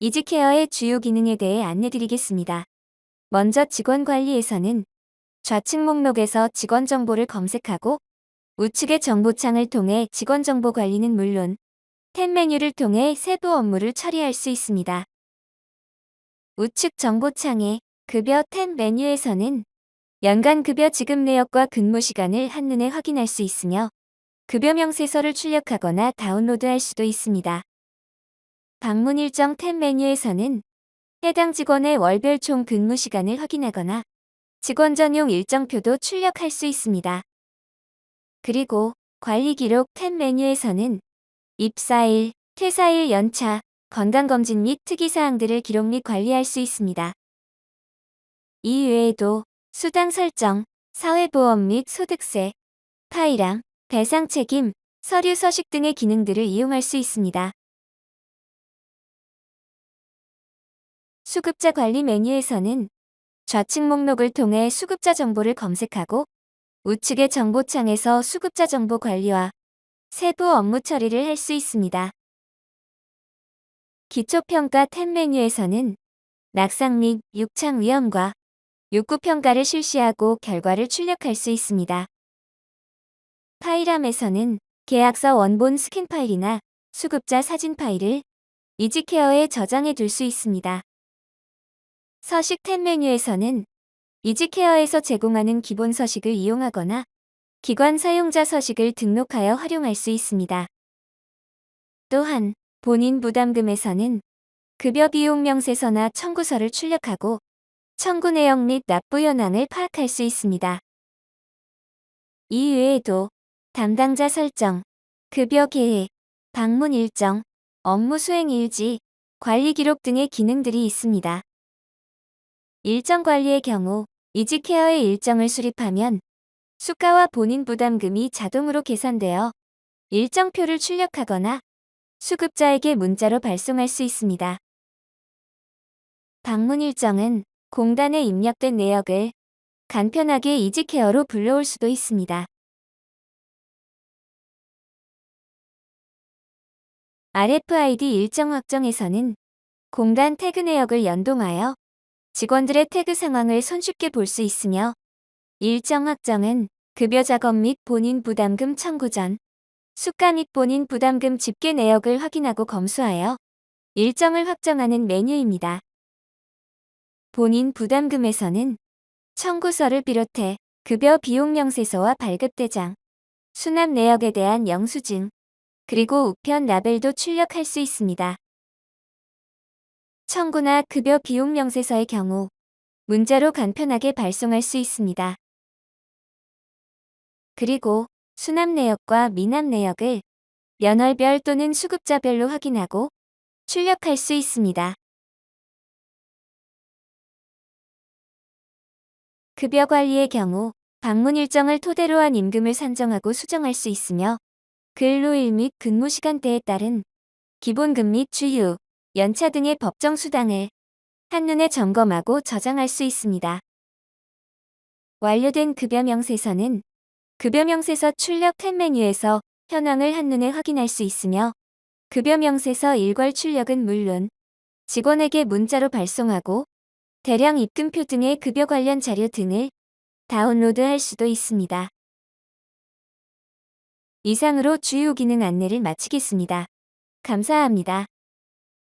이지케어의 주요 기능에 대해 안내드리겠습니다. 먼저 직원 관리에서는 좌측 목록에서 직원 정보를 검색하고 우측의 정보창을 통해 직원 정보 관리는 물론 탭 메뉴를 통해 세부 업무를 처리할 수 있습니다. 우측 정보창의 급여 탭 메뉴에서는 연간 급여 지급 내역과 근무 시간을 한눈에 확인할 수 있으며 급여 명 세서를 출력하거나 다운로드할 수도 있습니다. 방문 일정 탭 메뉴에서는 해당 직원의 월별 총 근무 시간을 확인하거나 직원 전용 일정표도 출력할 수 있습니다. 그리고 관리 기록 탭 메뉴에서는 입사일, 퇴사일 연차, 건강검진 및 특이사항들을 기록 및 관리할 수 있습니다. 이 외에도 수당 설정, 사회보험 및 소득세, 파이랑, 대상 책임, 서류 서식 등의 기능들을 이용할 수 있습니다. 수급자 관리 메뉴에서는 좌측 목록을 통해 수급자 정보를 검색하고 우측의 정보창에서 수급자 정보 관리와 세부 업무 처리를 할 수 있습니다. 기초평가 탭 메뉴에서는 낙상 및 육창 위험과 욕구평가를 실시하고 결과를 출력할 수 있습니다. 파일함에서는 계약서 원본 스캔 파일이나 수급자 사진 파일을 이지케어에 저장해 둘 수 있습니다. 서식 탭 메뉴에서는 이지케어에서 제공하는 기본 서식을 이용하거나 기관 사용자 서식을 등록하여 활용할 수 있습니다. 또한 본인 부담금에서는 급여 비용 명세서나 청구서를 출력하고 청구 내역 및 납부 현황을 파악할 수 있습니다. 이 외에도 담당자 설정, 급여 계획, 방문 일정, 업무 수행 일지, 관리 기록 등의 기능들이 있습니다. 일정 관리의 경우 이지케어의 일정을 수립하면 수가와 본인 부담금이 자동으로 계산되어 일정표를 출력하거나 수급자에게 문자로 발송할 수 있습니다. 방문 일정은 공단에 입력된 내역을 간편하게 이지케어로 불러올 수도 있습니다. RFID 일정 확정에서는 공단 태그 내역을 연동하여 직원들의 태그 상황을 손쉽게 볼 수 있으며 일정 확정은 급여 작업 및 본인 부담금 청구 전 수가 및 본인 부담금 집계 내역을 확인하고 검수하여 일정을 확정하는 메뉴입니다. 본인 부담금에서는 청구서를 비롯해 급여 비용 명세서와 발급대장, 수납 내역에 대한 영수증, 그리고 우편 라벨도 출력할 수 있습니다. 청구나 급여 비용 명세서의 경우 문자로 간편하게 발송할 수 있습니다. 그리고 수납 내역과 미납 내역을 연월별 또는 수급자별로 확인하고 출력할 수 있습니다. 급여 관리의 경우 방문 일정을 토대로 한 임금을 산정하고 수정할 수 있으며 근로일 및 근무 시간대에 따른 기본금 및 주유, 연차 등의 법정 수당을 한눈에 점검하고 저장할 수 있습니다. 완료된 급여 명세서는 급여 명세서 출력 탭 메뉴에서 현황을 한눈에 확인할 수 있으며 급여 명세서 일괄 출력은 물론 직원에게 문자로 발송하고 대량 입금표 등의 급여 관련 자료 등을 다운로드할 수도 있습니다. 이상으로 주요 기능 안내를 마치겠습니다. 감사합니다.